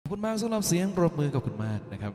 ขอบคุณมากสำหรับเสียงปรบมือกับคุณมากนะครับ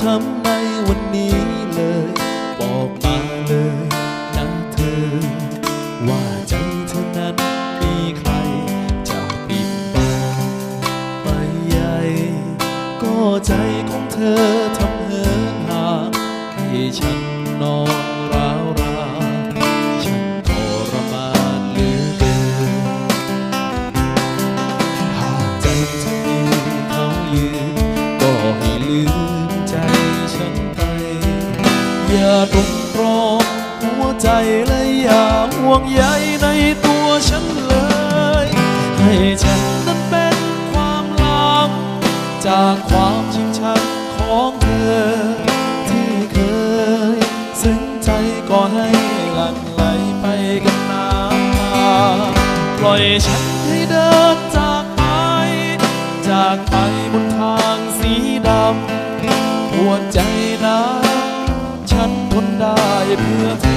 มันช้ำในวันนี้เลย บอกมาเลยนะเธอ ว่าใจเธอนั้นมีใครจะปิดบังไปใหญ่ก็ใจของเธอทำเหินห่างให้ฉัน อย่าตรงตรองหัวใจและอย่าห่วงใยในตัวฉันเลย ให้ฉันนั้นเป็นความหลัง จากความชิงชังของเธอ ที่เคย ซึ้งใจก็ให้หลั่งไหลไปกับน้ำตาปล่อยฉันให้เดินจากไป จากไปบนทางสีดำปวดใจนะ เพื่อเธอ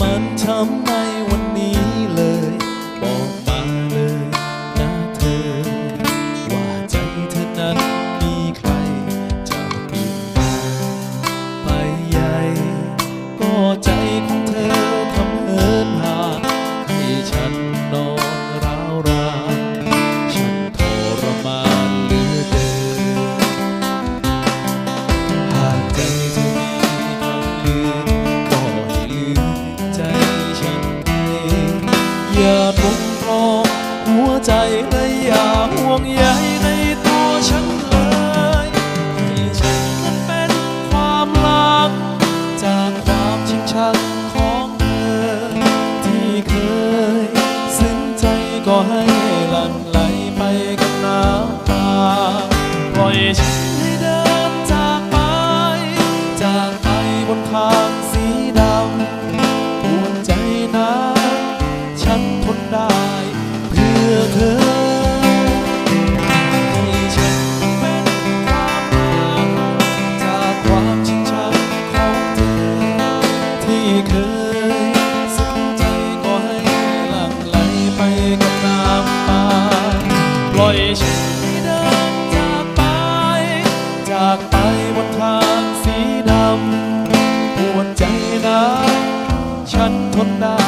มันช้ำในวันนี้เลย อย่าตรงตรองหัวใจและอย่าห่วงใยในตัวฉันเลยให้ฉันนั้นเป็นความหลัง จากความชิงชังของเธอ ที่เคย ซึ้งใจก็ให้หลั่งไหลไปกับน้ำตาปล่อยฉัน อยฉันไม่เดินจากไป จากไปบนทางสีดำปวดใจนะ ฉันทนได้